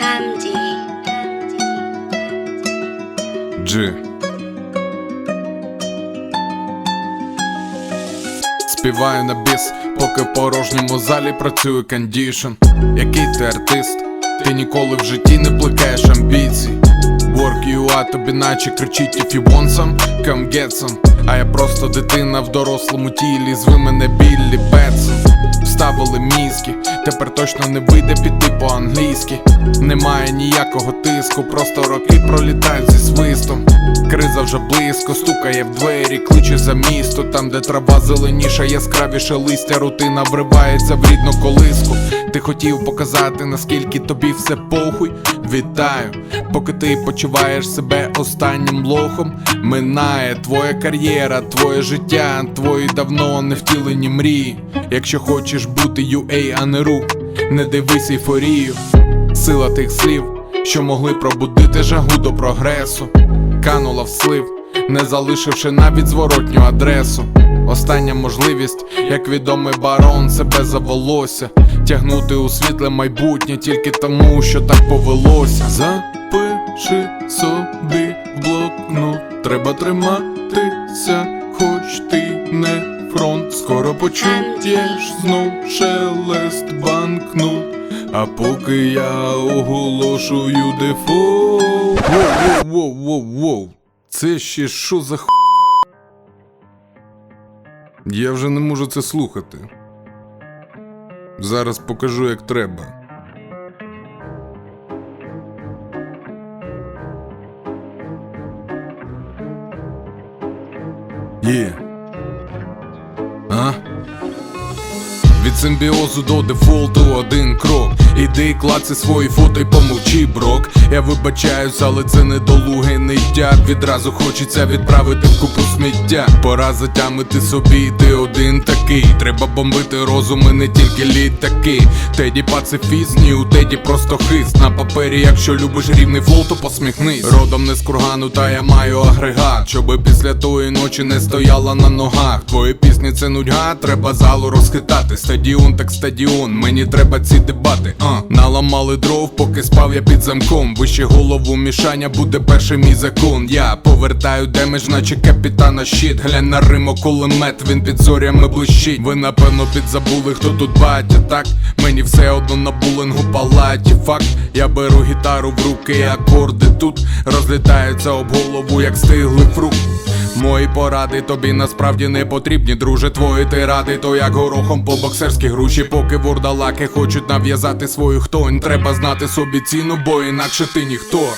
Hamdi. G. Співаю на біс, поки в порожньому залі працює кондішн. Який ти артист? Ти ніколи в житті не плекаєш амбіцій. Work тобі наче кричить if you want some, come get some А я просто дитина в дорослому тілі, зви мене Біллі Бетсон Вставили мізки, тепер точно не вийде піти по-англійськи. Немає ніякого тиску, просто роки пролітають зі свистом. Криза вже близько, стукає в двері, кличе за місто, там, де трава зеленіша, яскравіше листя, рутина вривається в рідну колиску. Ти хотів показати, наскільки тобі все похуй. Вітаю, поки ти почуваєш себе останнім лохом. Минає твоя кар'єра, твоє життя, твої давно не втілені мрії. Якщо хочеш бути UA, а не ру, не дивись ейфорію. Сила тих слів, що могли пробудити жагу до прогресу, канула в слив, не залишивши навіть зворотню адресу. Остання можливість, як відомий барон, себе за волосся Тягнути у світле майбутнє тільки тому, що так повелося. Запиши собі в блокнот, треба триматися, хоч ти не фронт. Скоро почуєш знов шелест банкнот. А поки я оголошую дефолт Воу-воу-воу-воу Це ще що за х... Я вже не можу це слухати. Зараз покажу, як треба. Є. А? Від симбіозу до дефолту один крок. Іди клаци свої фото і помовчи, брок. Я вибачаюсь, але це недолуге ниття. Відразу хочеться відправити в купу сміття. Пора затямити собі, ти один такий. Треба бомбити розуми, не тільки літаки. Теді пацифіст, ні у теді просто хист. На папері, якщо любиш рівний флоу, то посміхнись. Родом не з кургану, та я маю агрегат. Щоби після тої ночі не стояла на ногах. Твої пісні це нудьга, треба залу розхитати. Стадіон, так стадіон, мені треба ці дебати. А, наламали дров, поки спав я під замком. Вище голову мішання буде перший мій закон. Я повертаю демедж, наче капітана щит. Глянь на Римо кулемет, він під зорями блищить. Ви напевно підзабули, хто тут батя, так? Мені все одно на булингу палаті. Факт, я беру гітару в руки, і акорди тут розлітаються об голову, як стиглий фрукт. Мої поради тобі насправді не потрібні, друже. Твої тиради, то як горохом по боксерські груші, поки вурдалаки хочуть нав'язати свою хтонь. Треба знати собі ціну, бо інакше ти ніхто.